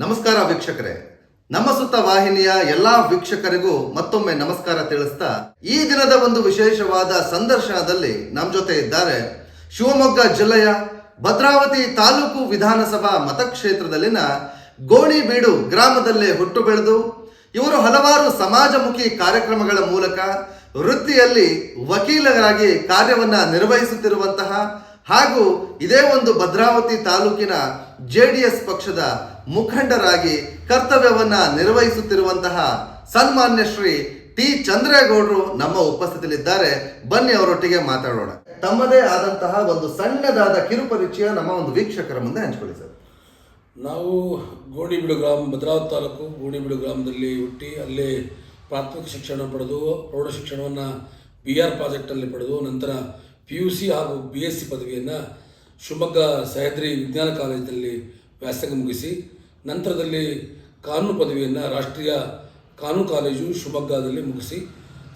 ನಮಸ್ಕಾರ ವೀಕ್ಷಕರೇ. ನಮ್ಮ ಸುತ್ತ ವಾಹಿನಿಯ ಎಲ್ಲಾ ವೀಕ್ಷಕರಿಗೂ ಮತ್ತೊಮ್ಮೆ ನಮಸ್ಕಾರ ತಿಳಿಸ್ತಾ, ಈ ದಿನದ ಒಂದು ವಿಶೇಷವಾದ ಸಂದರ್ಶನದಲ್ಲಿ ನಮ್ಮ ಜೊತೆ ಇದ್ದಾರೆ ಶಿವಮೊಗ್ಗ ಜಿಲ್ಲೆಯ ಭದ್ರಾವತಿ ತಾಲೂಕು ವಿಧಾನಸಭಾ ಮತಕ್ಷೇತ್ರದಲ್ಲಿನ ಗೋಣಿಬೀಡು ಗ್ರಾಮದಲ್ಲೇ ಹುಟ್ಟು ಬೆಳೆದು, ಇವರು ಹಲವಾರು ಸಮಾಜಮುಖಿ ಕಾರ್ಯಕ್ರಮಗಳ ಮೂಲಕ ವೃತ್ತಿಯಲ್ಲಿ ವಕೀಲರಾಗಿ ಕಾರ್ಯವನ್ನ ನಿರ್ವಹಿಸುತ್ತಿರುವಂತಹ ಹಾಗೂ ಇದೇ ಒಂದು ಭದ್ರಾವತಿ ತಾಲೂಕಿನ ಜೆ ಡಿ ಎಸ್ ಪಕ್ಷದ ಮುಖಂಡರಾಗಿ ಕರ್ತವ್ಯವನ್ನ ನಿರ್ವಹಿಸುತ್ತಿರುವಂತಹ ಸನ್ಮಾನ್ಯ ಶ್ರೀ ಟಿ ಚಂದ್ರೇಗೌಡರು ನಮ್ಮ ಉಪಸ್ಥಿತಿಯಲ್ಲಿದ್ದಾರೆ. ಬನ್ನಿ ಅವರೊಟ್ಟಿಗೆ ಮಾತಾಡೋಣ. ತಮ್ಮದೇ ಆದಂತಹ ಒಂದು ಸಣ್ಣದಾದ ಕಿರುಪರಿಚಯ ನಮ್ಮ ಒಂದು ವೀಕ್ಷಕರ ಮುಂದೆ ಹಂಚಿಕೊಳ್ಳಿ ಸರ್. ನಾವು ಗೋಣಿಬೀಡು ಗ್ರಾಮ, ಭದ್ರಾವತಿ ತಾಲೂಕು ಗೋಣಿಬೀಡು ಗ್ರಾಮದಲ್ಲಿ ಹುಟ್ಟಿ ಅಲ್ಲಿ ಪ್ರಾಥಮಿಕ ಶಿಕ್ಷಣ ಪಡೆದು ಪ್ರೌಢ ಶಿಕ್ಷಣವನ್ನು ಬಿ ಆರ್ ಪ್ರಾಜೆಕ್ಟಲ್ಲಿ ಪಡೆದು ನಂತರ ಪಿ ಯು ಸಿ ಹಾಗೂ ಬಿ ಎಸ್ ಸಿ ಪದವಿಯನ್ನು ಶಿವಮೊಗ್ಗ ಸಹ್ಯಾದ್ರಿ ವಿಜ್ಞಾನ ಕಾಲೇಜಿನಲ್ಲಿ ವ್ಯಾಸಂಗ ಮುಗಿಸಿ, ನಂತರದಲ್ಲಿ ಕಾನೂನು ಪದವಿಯನ್ನು ರಾಷ್ಟ್ರೀಯ ಕಾನೂನು ಕಾಲೇಜು ಶಿವಮೊಗ್ಗದಲ್ಲಿ ಮುಗಿಸಿ,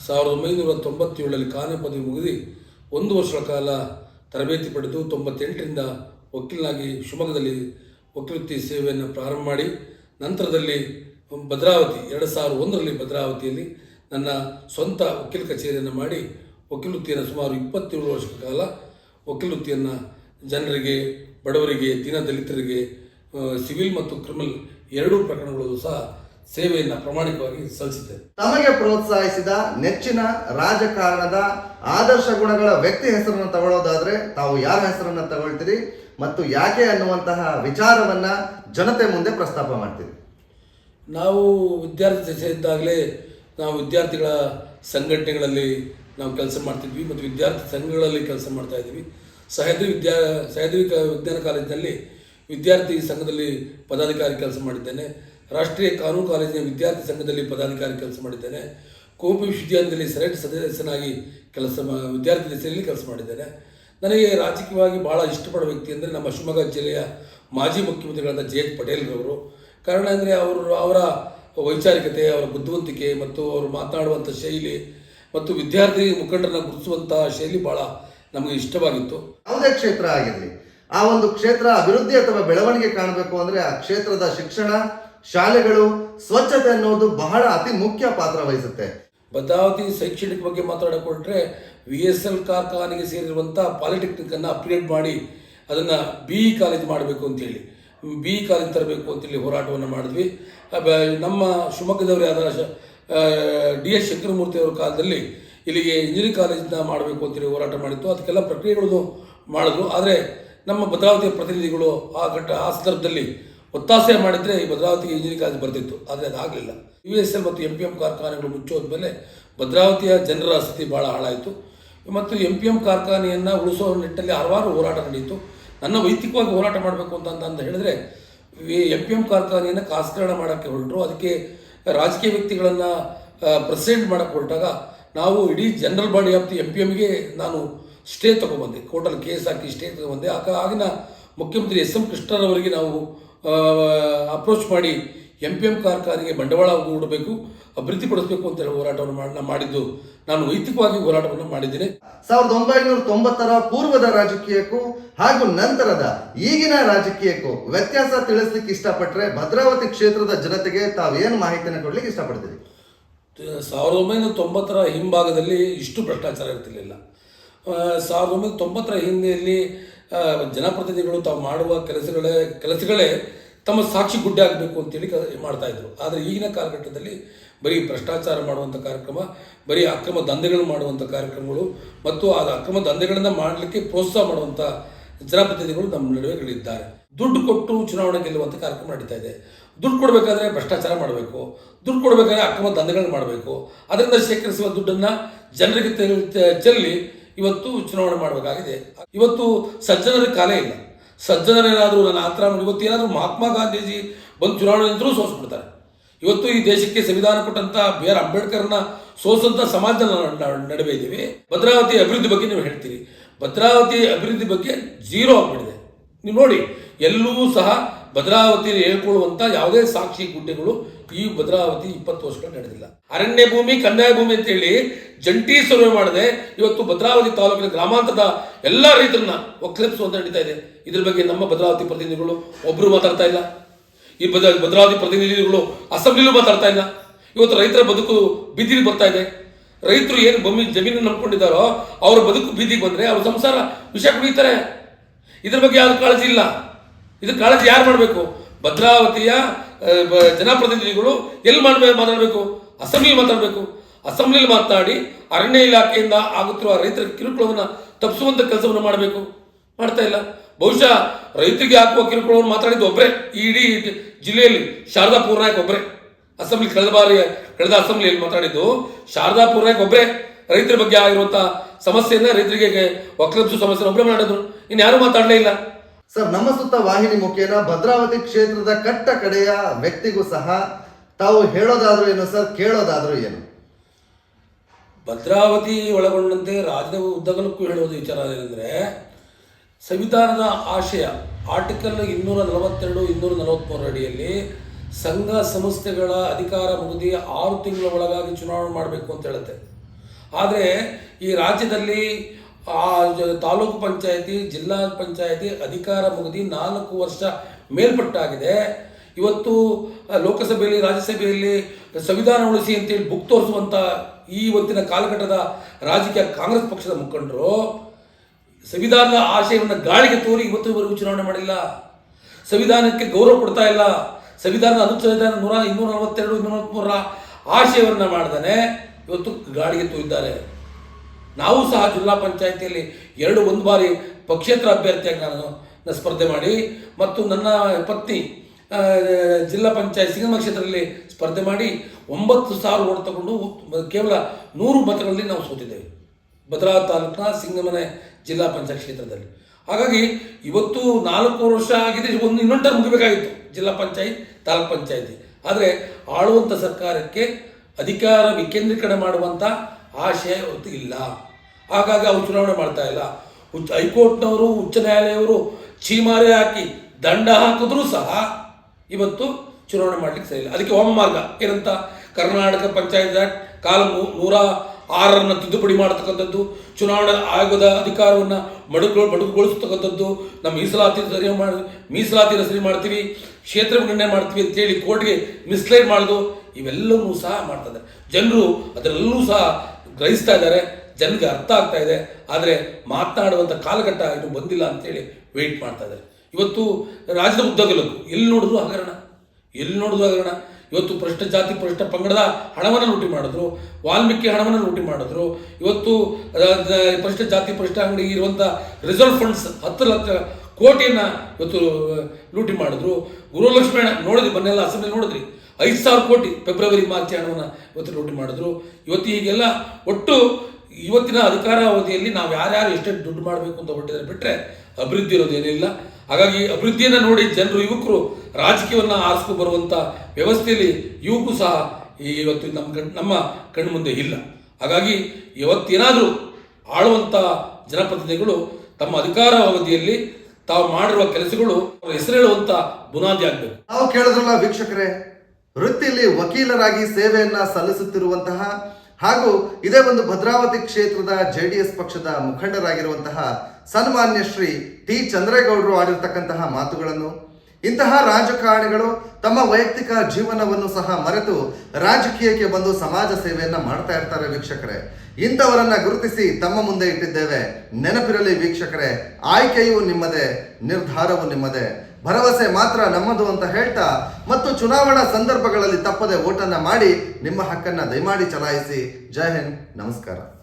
ಸಾವಿರದ ಒಂಬೈನೂರ ತೊಂಬತ್ತೇಳರಲ್ಲಿ ಕಾನೂನು ಪದವಿ ಮುಗಿದು ಒಂದು ವರ್ಷಗಳ ಕಾಲ ತರಬೇತಿ ಪಡೆದು ತೊಂಬತ್ತೆಂಟರಿಂದ ವಕೀಲನಾಗಿ ಶಿವಮೊಗ್ಗದಲ್ಲಿ ವಕೀಲತಿ ಸೇವೆಯನ್ನು ಪ್ರಾರಂಭ ಮಾಡಿ, ನಂತರದಲ್ಲಿ ಭದ್ರಾವತಿ, ಎರಡು ಸಾವಿರದ ಒಂದರಲ್ಲಿ ಭದ್ರಾವತಿಯಲ್ಲಿ ನನ್ನ ಸ್ವಂತ ವಕೀಲ ಕಚೇರಿಯನ್ನು ಮಾಡಿ ವಕೀಲವೃತ್ತಿಯನ್ನು ಸುಮಾರು ಇಪ್ಪತ್ತೇಳು ವರ್ಷಗಳ ಕಾಲ ವಕೀಲವೃತ್ತಿಯನ್ನು ಜನರಿಗೆ ಬಡವರಿಗೆ ದೀನ ದಲಿತರಿಗೆ ಸಿವಿಲ್ ಮತ್ತು ಕ್ರಿಮಿನಲ್ ಎರಡೂ ಪ್ರಕರಣಗಳಲ್ಲೂ ಸಹ ಸೇವೆಯನ್ನು ಪ್ರಾಮಾಣಿಕವಾಗಿ ಸಲ್ಲಿಸಿದ್ದೇನೆ ತಮಗೆ ಪ್ರೋತ್ಸಾಹಿಸಿದ ನೆಚ್ಚಿನ ರಾಜಕಾರಣದ ಆದರ್ಶ ಗುಣಗಳ ವ್ಯಕ್ತಿ ಹೆಸರನ್ನು ತಗೊಳ್ಳೋದಾದ್ರೆ ತಾವು ಯಾರ ಹೆಸರನ್ನ ತಗೊಳ್ತೀರಿ ಮತ್ತು ಯಾಕೆ ಅನ್ನುವಂತಹ ವಿಚಾರವನ್ನ ಜನತೆ ಮುಂದೆ ಪ್ರಸ್ತಾಪ ಮಾಡ್ತೀರಿ? ನಾವು ವಿದ್ಯಾರ್ಥಿ ಇದ್ದಾಗಲೇ ನಾವು ವಿದ್ಯಾರ್ಥಿಗಳ ಸಂಘಟನೆಗಳಲ್ಲಿ ನಾವು ಕೆಲಸ ಮಾಡ್ತಿದ್ವಿ ಮತ್ತು ವಿದ್ಯಾರ್ಥಿ ಸಂಘಗಳಲ್ಲಿ ಕೆಲಸ ಮಾಡ್ತಾ ಇದ್ವಿ. ಸಹ್ಯಾದ್ರಿ ವಿದ್ಯಾ, ಸಹ್ಯಾದ್ರಿ ವಿಜ್ಞಾನ ಕಾಲೇಜಿನಲ್ಲಿ ವಿದ್ಯಾರ್ಥಿ ಸಂಘದಲ್ಲಿ ಪದಾಧಿಕಾರಿ ಕೆಲಸ ಮಾಡಿದ್ದೇನೆ. ರಾಷ್ಟ್ರೀಯ ಕಾನೂನು ಕಾಲೇಜಿನ ವಿದ್ಯಾರ್ಥಿ ಸಂಘದಲ್ಲಿ ಪದಾಧಿಕಾರಿ ಕೆಲಸ ಮಾಡಿದ್ದೇನೆ. ಕೋಪಿ ವಿಶ್ವವಿದ್ಯಾಲಯದಲ್ಲಿ ಸೆನೆಟ್ ಸದಸ್ಯನಾಗಿ ಕೆಲಸ ವಿದ್ಯಾರ್ಥಿ ದಿಸೆಯಲ್ಲಿ ಕೆಲಸ ಮಾಡಿದ್ದೇನೆ. ನನಗೆ ರಾಜಕೀಯವಾಗಿ ಭಾಳ ಇಷ್ಟಪಡುವ ವ್ಯಕ್ತಿ ಅಂದರೆ ನಮ್ಮ ಶಿವಮೊಗ್ಗ ಜಿಲ್ಲೆಯ ಮಾಜಿ ಮುಖ್ಯಮಂತ್ರಿಗಳಾದ ಜೆ ಎಚ್ ಪಟೇಲ್ರವರು ಕಾರಣ ಅಂದರೆ ಅವರು ಅವರ ವೈಚಾರಿಕತೆ, ಅವರ ಬುದ್ಧಿವಂತಿಕೆ ಮತ್ತು ಅವರು ಮಾತನಾಡುವಂಥ ಶೈಲಿ ಮತ್ತು ವಿದ್ಯಾರ್ಥಿ ಮುಖಂಡರನ್ನ ಗುರುತಿಸುವಂತಹ ಶೈಲಿ ಬಹಳ ನಮಗೆ ಇಷ್ಟವಾಗಿತ್ತು. ಯಾವುದೇ ಕ್ಷೇತ್ರ ಆಗಿರಲಿ ಆ ಒಂದು ಕ್ಷೇತ್ರ ಅಭಿವೃದ್ಧಿ ಅಥವಾ ಬೆಳವಣಿಗೆ ಕಾಣಬೇಕು ಅಂದ್ರೆ ಆ ಕ್ಷೇತ್ರದ ಶಿಕ್ಷಣ ಶಾಲೆಗಳು ಸ್ವಚ್ಛತೆ ಅನ್ನೋದು ಬಹಳ ಅತಿ ಮುಖ್ಯ ಪಾತ್ರ ವಹಿಸುತ್ತೆ. ಭದ್ರಾವತಿ ಶೈಕ್ಷಣಿಕ ಬಗ್ಗೆ ಮಾತಾಡಿಕೊಂಡ್ರೆ ವಿ ಎಸ್ ಎಲ್ ಕಾರ್ಖಾನೆಗೆ ಸೇರಿರುವಂಥ ಪಾಲಿಟೆಕ್ನಿಕನ್ನು ಅಪ್ಗ್ರೇಡ್ ಮಾಡಿ ಅದನ್ನು ಬಿ ಇ ಕಾಲೇಜ್ ಮಾಡಬೇಕು ಅಂತೇಳಿ ಬಿ ಇ ಕಾಲೇಜ್ ತರಬೇಕು ಅಂತೇಳಿ ಹೋರಾಟವನ್ನು ಮಾಡಿದ್ವಿ. ನಮ್ಮ ಶಿವಮೊಗ್ಗದವರೇ ಆದ ಡಿ ಎಸ್ ಶಂಕರಮೂರ್ತಿ ಅವರ ಕಾಲದಲ್ಲಿ ಇಲ್ಲಿಗೆ ಇಂಜಿನಿಯರಿಂಗ್ ಕಾಲೇಜಿಂದ ಮಾಡಬೇಕು ಅಂತೇಳಿ ಹೋರಾಟ ಮಾಡಿತ್ತು. ಅದಕ್ಕೆಲ್ಲ ಪ್ರಕ್ರಿಯೆಗಳನ್ನು ಮಾಡಿದ್ರು. ಆದರೆ ನಮ್ಮ ಭದ್ರಾವತಿಯ ಪ್ರತಿನಿಧಿಗಳು ಆ ಘಟ್ಟ, ಆ ಸಂದರ್ಭದಲ್ಲಿ ಒತ್ತಾಸೆ ಮಾಡಿದರೆ ಈ ಭದ್ರಾವತಿಗೆ ಇಂಜಿನಿಯರಿಂಗ್ ಕಾಲೇಜ್ ಬರ್ತಿತ್ತು. ಆದರೆ ಅದಾಗಲಿಲ್ಲ ಯು ಎಸ್ ಎಲ್ ಮತ್ತು ಎಂ ಪಿ ಎಂ ಕಾರ್ಖಾನೆಗಳು ಮುಚ್ಚೋದ ಮೇಲೆ ಭದ್ರಾವತಿಯ ಜನರ ಸ್ಥಿತಿ ಭಾಳ ಹಾಳಾಯಿತು. ಮತ್ತು ಎಂ ಪಿ ಎಂ ಕಾರ್ಖಾನೆಯನ್ನು ಉಳಿಸೋ ನಿಟ್ಟಲ್ಲಿ ಹಲವಾರು ಹೋರಾಟ ನಡೆಯಿತು. ನನ್ನ ವೈಯಕ್ತಿಕವಾಗಿ ಹೋರಾಟ ಮಾಡಬೇಕು ಅಂತ ಅಂತ ಹೇಳಿದ್ರೆ ಎಂ ಪಿ ಎಂ ಕಾರ್ಖಾನೆಯನ್ನು ಖಾಸಗೀಕರಣ ಮಾಡೋಕ್ಕೆ ಹೊರಟರು. ಅದಕ್ಕೆ ರಾಜಕೀಯ ವ್ಯಕ್ತಿಗಳನ್ನು ಪ್ರೆಸಿಡೆಂಟ್ ಮಾಡೋಕ್ಕೆ ಹೊರಟಾಗ ನಾವು ಇಡೀ general body of the M P ಎಮ್ಗೆ ನಾನು ಸ್ಟೇ ತೊಗೊಬಂದೆ. ಕೋರ್ಟಲ್ಲಿ ಕೇಸ್ ಹಾಕಿ ಸ್ಟೇ ತೊಗೊಬಂದೆ. ಆಗ ಆಗಿನ ಮುಖ್ಯಮಂತ್ರಿ ಎಸ್ ಎಂ ಕೃಷ್ಣರವರಿಗೆ ನಾವು ಅಪ್ರೋಚ್ ಮಾಡಿ ಎಂ ಪಿ ಎಂ ಕಾರ್ಖಾನೆಗೆ ಬಂಡವಾಳ ಹೂಡಬೇಕು ಅಭಿವೃದ್ಧಿಪಡಿಸಬೇಕು ಅಂತ ಹೇಳಿ ಹೋರಾಟವನ್ನು ಮಾಡ ನಾನು ಮಾಡಿದ್ದು. ನಾನು ವೈಯಕ್ತಿಕವಾಗಿ ಹೋರಾಟವನ್ನು ಮಾಡಿದ್ದೇನೆ. ಸಾವಿರದ ಒಂಬೈನೂರ ತೊಂಬತ್ತರ ಪೂರ್ವದ ರಾಜಕೀಯಕ್ಕೂ ಹಾಗೂ ನಂತರದ ಈಗಿನ ರಾಜಕೀಯಕ್ಕೂ ವ್ಯತ್ಯಾಸ ತಿಳಿಸ್ಲಿಕ್ಕೆ ಇಷ್ಟಪಟ್ಟರೆ ಭದ್ರಾವತಿ ಕ್ಷೇತ್ರದ ಜನತೆಗೆ ತಾವೇನು ಮಾಹಿತಿಯನ್ನು ಕೊಡ್ಲಿಕ್ಕೆ ಇಷ್ಟಪಡ್ತೀರಿ? ಸಾವಿರದ ಒಂಬೈನೂರ ತೊಂಬತ್ತರ ಹಿಂಭಾಗದಲ್ಲಿ ಇಷ್ಟು ಭ್ರಷ್ಟಾಚಾರ ಇರ್ತಿರ್ಲಿಲ್ಲ. ಸಾವಿರದ ಒಂಬೈನೂರ ತೊಂಬತ್ತರ ಹಿಂದೆಯಲ್ಲಿ ಜನಪ್ರತಿನಿಧಿಗಳು ತಾವು ಮಾಡುವ ಕೆಲಸಗಳೇ ಕೆಲಸಗಳೇ ತಮ್ಮ ಸಾಕ್ಷಿ ಗುಡ್ಡೆ ಆಗಬೇಕು ಅಂತೇಳಿ ಮಾಡ್ತಾ ಇದ್ರು. ಆದರೆ ಈಗಿನ ಕಾಲಘಟ್ಟದಲ್ಲಿ ಬರೀ ಭ್ರಷ್ಟಾಚಾರ ಮಾಡುವಂಥ ಕಾರ್ಯಕ್ರಮ, ಬರೀ ಅಕ್ರಮ ದಂಧೆಗಳು ಮಾಡುವಂಥ ಕಾರ್ಯಕ್ರಮಗಳು ಮತ್ತು ಆ ಅಕ್ರಮ ದಂಧೆಗಳನ್ನು ಮಾಡಲಿಕ್ಕೆ ಪ್ರೋತ್ಸಾಹ ಮಾಡುವಂಥ ಜನಪ್ರತಿನಿಧಿಗಳು ನಮ್ಮ ನಡುವೆಗಳಿದ್ದಾರೆ. ದುಡ್ಡು ಕೊಟ್ಟು ಚುನಾವಣೆ ಗೆಲ್ಲುವಂಥ ಕಾರ್ಯಕ್ರಮ ನಡೀತಾ ಇದೆ. ದುಡ್ಡು ಕೊಡಬೇಕಾದ್ರೆ ಭ್ರಷ್ಟಾಚಾರ ಮಾಡಬೇಕು. ದುಡ್ಡು ಕೊಡಬೇಕಾದ್ರೆ ಅಕ್ರಮ ದಂಧೆಗಳನ್ನು ಮಾಡಬೇಕು. ಅದರಿಂದ ಶೇಖರಿಸುವ ದುಡ್ಡನ್ನು ಜನರಿಗೆ ಚೆಲ್ಲಿ ಇವತ್ತು ಚುನಾವಣೆ ಮಾಡಬೇಕಾಗಿದೆ. ಇವತ್ತು ಸಜ್ಜನರ ಕಾಲೇ ಇಲ್ಲ. ಸಜ್ಜನರೇನಾದರೂ ನನ್ನ ಆತರ ಇವತ್ತು ಏನಾದರೂ ಮಹಾತ್ಮ ಗಾಂಧೀಜಿ ಬಂದು ಚುನಾವಣೆ ನಿಂತರೂ ಸೋಸ್ಬಿಡ್ತಾರೆ. ಇವತ್ತು ಈ ದೇಶಕ್ಕೆ ಸಂವಿಧಾನ ಕೊಟ್ಟಂತ ಬಿ ಆರ್ ಅಂಬೇಡ್ಕರ್ನ ಸೋಸಂತ ಸಮಾಜ ನಡುವೆ ಇದ್ದೀವಿ ಭದ್ರಾವತಿ ಅಭಿವೃದ್ಧಿ ಬಗ್ಗೆ ನೀವು ಹೇಳ್ತೀರಿ. ಭದ್ರಾವತಿ ಅಭಿವೃದ್ಧಿ ಬಗ್ಗೆ ಜೀರೋ ಆಗಿಬಿಟ್ಟಿದೆ. ನೀವು ನೋಡಿ, ಎಲ್ಲೂ ಸಹ ಭದ್ರಾವತಿ ಹೇಳ್ಕೊಳ್ಳುವಂಥ ಯಾವುದೇ ಸಾಕ್ಷಿ ಗುಡ್ಡೆಗಳು ಈ ಭದ್ರಾವತಿ ಇಪ್ಪತ್ತು ವರ್ಷಗಳು ನಡೆದಿಲ್ಲ. ಅರಣ್ಯ ಭೂಮಿ, ಕಂದಾಯ ಭೂಮಿ ಅಂತೇಳಿ ಜಂಟಿ ಸರ್ವೆ ಮಾಡದೆ. ಇವತ್ತು ಭದ್ರಾವತಿ ತಾಲೂಕಿನ ಗ್ರಾಮಾಂತರದ ಎಲ್ಲ ರೈತರನ್ನ ಒಕ್ಕಲಿಪಿಸುವಂತ ನಡೀತಾ ಇದೆ. ಇದ್ರ ಬಗ್ಗೆ ನಮ್ಮ ಭದ್ರಾವತಿ ಪ್ರತಿನಿಧಿಗಳು ಒಬ್ರು ಮಾತಾಡ್ತಾ ಇಲ್ಲ. ಈ ಬದ ಭದ್ರಾವತಿ ಪ್ರತಿನಿಧಿಗಳು ಅಸೆಂಬ್ಲಿಲೂ ಮಾತಾಡ್ತಾ ಇಲ್ಲ. ಇವತ್ತು ರೈತರ ಬದುಕು ಬೀದಿಗೆ ಬರ್ತಾ ಇದೆ. ರೈತರು ಏನು ಭೂಮಿ ಜಮೀನು ನಂಬ್ಕೊಂಡಿದ್ದಾರೋ ಅವ್ರ ಬದುಕು ಬೀದಿಗೆ ಬಂದರೆ ಅವ್ರ ಸಂಸಾರ ವಿಷ ಕುಡಿತಾರೆ. ಇದ್ರ ಬಗ್ಗೆ ಯಾವ್ದು ಕಾಳಜಿ ಇಲ್ಲ. ಇದ್ರ ಕಾಳಜಿ ಯಾರು ಮಾಡಬೇಕು? ಭದ್ರಾವತಿಯ ಜನಪ್ರತಿನಿಧಿಗಳು ಎಲ್ಲಿ ಮಾಡಬೇಕು ಮಾತಾಡಬೇಕು? ಅಸೆಂಬ್ಲಿ ಮಾತಾಡಬೇಕು. ಅಸೆಂಬ್ಲಿಲಿ ಮಾತನಾಡಿ ಅರಣ್ಯ ಇಲಾಖೆಯಿಂದ ಆಗುತ್ತಿರುವ ರೈತರ ಕಿರುಕುಳವನ್ನು ತಪ್ಪಿಸುವಂಥ ಕೆಲಸವನ್ನು ಮಾಡಬೇಕು. ಮಾಡ್ತಾ ಇಲ್ಲ. ಬಹುಶಃ ರೈತರಿಗೆ ಹಾಕುವ ಕಿರುಕುಳವನ್ನು ಮಾತಾಡಿದ್ದು ಒಬ್ಬರೇ ಈ ಇಡೀ ಜಿಲ್ಲೆಯಲ್ಲಿ ಶಾರದಾ ಪೂರ್ಣಾಯಕ್ ಒಬ್ಬರೇ ಅಸೆಂಬ್ಲಿ ಕಳೆದ ಬಾರಿ, ಕಳೆದ ಅಸೆಂಬ್ಲಿಯಲ್ಲಿ ಮಾತಾಡಿದ್ದು ಶಾರದಾ ಪೂರ್ಣಾಯಕ್ ಒಬ್ಬರೇ ರೈತರ ಬಗ್ಗೆ ಆಗಿರುವಂಥ ಸಮಸ್ಯೆಯನ್ನ ರೈತರಿಗೆ ಒಕ್ಕಲಿಬ್ಸು ಸಮಸ್ಯೆ ಒಬ್ಬರೇ ಮಾಡಿದ್ರು. ಯಾರು ಮಾತಾಡಲೇ ಇಲ್ಲ. ಸರ್, ನಮ್ಮ ಸುತ್ತ ವಾಹಿನಿ ಮುಖೇನ ಭದ್ರಾವತಿ ಕ್ಷೇತ್ರದ ಕಟ್ಟ ಕಡೆಯ ವ್ಯಕ್ತಿಗೂ ಸಹ ತಾವು ಹೇಳೋದಾದ್ರೂ ಏನು ಸರ್, ಕೇಳೋದಾದ್ರೂ ಏನು? ಭದ್ರಾವತಿ ಒಳಗೊಂಡಂತೆ ರಾಜ್ಯದ ಉದ್ದಗಲಕ್ಕೂ ಹೇಳುವುದು ವಿಚಾರ ಏನಂದರೆ, ಸಂವಿಧಾನದ ಆಶಯ ಆರ್ಟಿಕಲ್ ಇನ್ನೂರ ನಲವತ್ತೆರಡು, ಇನ್ನೂರ ನಲವತ್ತ್ಮೂರು ಅಡಿಯಲ್ಲಿ ಸಂಘ ಸಂಸ್ಥೆಗಳ ಅಧಿಕಾರ ಮುಗಿದಿ ಆರು ತಿಂಗಳ ಒಳಗಾಗಿ ಚುನಾವಣೆ ಮಾಡಬೇಕು ಅಂತ ಹೇಳುತ್ತೆ. ಆದರೆ ಈ ರಾಜ್ಯದಲ್ಲಿ ಆ ತಾಲೂಕು ಪಂಚಾಯತಿ, ಜಿಲ್ಲಾ ಪಂಚಾಯತಿ ಅಧಿಕಾರ ಮುಗಿದು ನಾಲ್ಕು ವರ್ಷ ಮೇಲ್ಪಟ್ಟಾಗಿದೆ. ಇವತ್ತು ಲೋಕಸಭೆಯಲ್ಲಿ, ರಾಜ್ಯಸಭೆಯಲ್ಲಿ ಸಂವಿಧಾನ ಉಳಿಸಿ ಅಂತೇಳಿ ಬುಕ್ ತೋರಿಸುವಂಥ ಈ ಇವತ್ತಿನ ಕಾಲಘಟ್ಟದ ರಾಜಕೀಯ ಕಾಂಗ್ರೆಸ್ ಪಕ್ಷದ ಮುಖಂಡರು, ಸಂವಿಧಾನದ ಆಶಯವನ್ನು ಗಾಳಿಗೆ ತೋರಿ ಇವತ್ತುವರೆಗೂ ಚುನಾವಣೆ ಮಾಡಿಲ್ಲ. ಸಂವಿಧಾನಕ್ಕೆ ಗೌರವ ಕೊಡ್ತಾ ಇಲ್ಲ. ಸಂವಿಧಾನದ ಅನುಚ್ಛೇದ ನೂರ ಇನ್ನೂರ ನಲವತ್ತೆರಡು, ಇನ್ನೂರ ನಲವತ್ತ್ಮೂರರ ಆಶಯವನ್ನು ಮಾಡ್ದಾನೆ. ಇವತ್ತು ಗಾಳಿಗೆ ತೋರಿದ್ದಾರೆ. ನಾವು ಸಹ ಜಿಲ್ಲಾ ಪಂಚಾಯಿತಿಯಲ್ಲಿ ಎರಡು ಒಂದು ಬಾರಿ ಪಕ್ಷೇತರ ಅಭ್ಯರ್ಥಿಯಾಗಿ ನಾನು ಸ್ಪರ್ಧೆ ಮಾಡಿ ಮತ್ತು ನನ್ನ ಪತ್ನಿ ಜಿಲ್ಲಾ ಪಂಚಾಯತ್ ಸಿಂಗಮ ಕ್ಷೇತ್ರದಲ್ಲಿ ಸ್ಪರ್ಧೆ ಮಾಡಿ ಒಂಬತ್ತು ಸಾವಿರ ಓಟ್ ತಗೊಂಡು ಕೇವಲ ನೂರು ಮತಗಳಲ್ಲಿ ನಾವು ಸೋತಿದ್ದೇವೆ. ಭದ್ರಾ ತಾಲೂಕಿನ ಸಿಂಗಮನೆ ಜಿಲ್ಲಾ ಪಂಚಾಯತ್ ಕ್ಷೇತ್ರದಲ್ಲಿ. ಹಾಗಾಗಿ ಇವತ್ತು ನಾಲ್ಕು ವರ್ಷ ಆಗಿದೆ, ಒಂದು ಇನ್ನೊಂದು ಟರ್ಮ್ ಮುಗಿಬೇಕಾಗಿತ್ತು, ಜಿಲ್ಲಾ ಪಂಚಾಯತ್, ತಾಲೂಕ್ ಪಂಚಾಯತಿ. ಆದರೆ ಆಳುವಂಥ ಸರ್ಕಾರಕ್ಕೆ ಅಧಿಕಾರ ವಿಕೇಂದ್ರೀಕರಣ ಮಾಡುವಂಥ ಆಶಯ ಇವತ್ತು ಇಲ್ಲ. ಹಾಗಾಗಿ ಅವ್ರು ಚುನಾವಣೆ ಮಾಡ್ತಾ ಇಲ್ಲ. ಉಚ್ಚ ಹೈಕೋರ್ಟ್ನವರು, ಉಚ್ಚ ನ್ಯಾಯಾಲಯವರು ಛೀಮಾರಿ ಹಾಕಿ ದಂಡ ಹಾಕಿದ್ರೂ ಸಹ ಇವತ್ತು ಚುನಾವಣೆ ಮಾಡ್ಲಿಕ್ಕೆ ಸರಿ ಇಲ್ಲ. ಅದಕ್ಕೆ ಮಾರ್ಗ. ಏನಂತ? ಕರ್ನಾಟಕ ಪಂಚಾಯತ್ ಆ್ಯಕ್ಟ್ ಕಾಲಮು ನೂರ ಆರನ್ನು ತಿದ್ದುಪಡಿ ಮಾಡತಕ್ಕಂಥದ್ದು, ಚುನಾವಣಾ ಆಯೋಗದ ಅಧಿಕಾರವನ್ನು ಮಡುಗು ಮಡುಗುಗೊಳಿಸ್ತಕ್ಕಂಥದ್ದು ನಮ್ಮ ಮೀಸಲಾತಿ ಸರಿ ಮಾಡಿ ಮೀಸಲಾತಿನ ಸರಿ ಮಾಡ್ತೀವಿ, ಕ್ಷೇತ್ರ ನಿರ್ಣಯ ಮಾಡ್ತೀವಿ ಅಂತೇಳಿ ಕೋರ್ಟ್ಗೆ ಮಿಸ್ಲೈಡ್ ಮಾಡೋದು ಇವೆಲ್ಲವೂ ಸಹ ಮಾಡ್ತಾರೆ ಜನರು ಅದರಲ್ಲೂ ಸಹ ಗ್ರಹಿಸ್ತಾ ಇದ್ದಾರೆ, ಜನರಿಗೆ ಅರ್ಥ ಆಗ್ತಾ ಇದೆ, ಆದರೆ ಮಾತನಾಡುವಂಥ ಕಾಲಘಟ್ಟ ಇದು ಬಂದಿಲ್ಲ ಅಂತೇಳಿ ವೆಯ್ಟ್ ಮಾಡ್ತಾ ಇದ್ದಾರೆ. ಇವತ್ತು ರಾಜ್ಯದ ಉದ್ದಗಲಕ್ಕೂ ಎಲ್ಲಿ ನೋಡಿದ್ರು ಹಗರಣ, ಎಲ್ಲಿ ನೋಡಿದ್ರು ಹಗರಣ? ಇವತ್ತು ಪ್ರಶ್ನೆ ಜಾತಿ ಪ್ರಶ್ನೆ ಪಂಗಡದ ಹಣವನ್ನು ಲೂಟಿ ಮಾಡಿದ್ರು, ವಾಲ್ಮೀಕಿ ಹಣವನ್ನು ಲೂಟಿ ಮಾಡಿದ್ರು, ಇವತ್ತು ದ- ಜಾತಿ ಪ್ರಶ್ನೆ ಅಂಗಡಿ ಇರುವಂಥ ರಿಸರ್ವ್ ಫಂಡ್ಸ್ ಹತ್ತು ಲಕ್ಷ ಕೋಟಿಯನ್ನು ಇವತ್ತು ಲೂಟಿ ಮಾಡಿದ್ರು. ಗುರುಲಕ್ಷ್ಮಿ ನೋಡಿದ್ರಿ ಮೊನ್ನೆಲ್ಲ ಅಸೆಂಬ್ಲಿ ನೋಡಿದ್ರಿ? ಐದು ಸಾವಿರ ಕೋಟಿ ಫೆಬ್ರವರಿ, ಮಾರ್ಚ್ ಹಣವನ್ನು ಇವತ್ತು ಲೂಟಿ ಮಾಡಿದ್ರು. ಇವತ್ತು ಈಗೆಲ್ಲ ಒಟ್ಟು ಇವತ್ತಿನ ಅಧಿಕಾರಾವಧಿಯಲ್ಲಿ ನಾವು ಯಾರ್ಯಾರು ಎಷ್ಟೆಷ್ಟು ದುಡ್ಡು ಮಾಡಬೇಕು ಅಂತ ಹೊರಟಿದ್ದಾರೆ ಬಿಟ್ಟರೆ ಅಭಿವೃದ್ಧಿ ಇರೋದೇನಿಲ್ಲ ಹಾಗಾಗಿ ಅಭಿವೃದ್ಧಿಯನ್ನು ನೋಡಿ ಜನರು, ಯುವಕರು ರಾಜಕೀಯವನ್ನು ಆರಿಸ್ಕೊಂಡು ಬರುವಂಥ ವ್ಯವಸ್ಥೆಯಲ್ಲಿ ಯುವಕರು ಸಹ ಇವತ್ತು ನಮ್ಮ ಕಣ್ ನಮ್ಮ ಕಣ್ಮುಂದೆ ಇಲ್ಲ. ಹಾಗಾಗಿ ಇವತ್ತೇನಾದರೂ ಆಳುವಂಥ ಜನಪ್ರತಿನಿಧಿಗಳು ತಮ್ಮ ಅಧಿಕಾರ ಅವಧಿಯಲ್ಲಿ ತಾವು ಮಾಡಿರುವ ಕೆಲಸಗಳು ಹೆಸರು ಹೇಳುವಂಥ ಬುನಾದಿ ಆಗಬೇಕು. ನಾವು ಕೇಳಿದ್ರಲ್ಲ ವೀಕ್ಷಕರೇ ವೃತ್ತಿಯಲ್ಲಿ ವಕೀಲರಾಗಿ ಸೇವೆಯನ್ನ ಸಲ್ಲಿಸುತ್ತಿರುವಂತಹ ಹಾಗೂ ಇದೇ ಒಂದು ಭದ್ರಾವತಿ ಕ್ಷೇತ್ರದ ಜೆ ಪಕ್ಷದ ಮುಖಂಡರಾಗಿರುವಂತಹ ಸನ್ಮಾನ್ಯ ಶ್ರೀ ಟಿ ಚಂದ್ರೇಗೌಡರು ಆಡಿರ್ತಕ್ಕಂತಹ ಮಾತುಗಳನ್ನು, ಇಂತಹ ರಾಜಕಾರಣಿಗಳು ತಮ್ಮ ವೈಯಕ್ತಿಕ ಜೀವನವನ್ನು ಸಹ ಮರೆತು ರಾಜಕೀಯಕ್ಕೆ ಬಂದು ಸಮಾಜ ಸೇವೆಯನ್ನ ಮಾಡ್ತಾ ಇರ್ತಾರೆ ವೀಕ್ಷಕರೇ. ಇಂಥವರನ್ನ ಗುರುತಿಸಿ ತಮ್ಮ ಮುಂದೆ ಇಟ್ಟಿದ್ದೇವೆ. ನೆನಪಿರಲಿ ವೀಕ್ಷಕರೇ, ಆಯ್ಕೆಯು ನಿಮ್ಮದೇ, ನಿರ್ಧಾರವು ನಿಮ್ಮದೇ. ಭರವಸೆ ಮಾತ್ರ ನಮ್ಮದು ಅಂತ ಹೇಳ್ತಾ ಮತ್ತು ಚುನಾವಣಾ ಸಂದರ್ಭಗಳಲ್ಲಿ ತಪ್ಪದೆ ಓಟನ್ನ ಮಾಡಿ ನಿಮ್ಮ ಹಕ್ಕನ್ನ ದಯಮಾಡಿ ಚಲಾಯಿಸಿ. ಜೈ ಹಿಂದ್. ನಮಸ್ಕಾರ.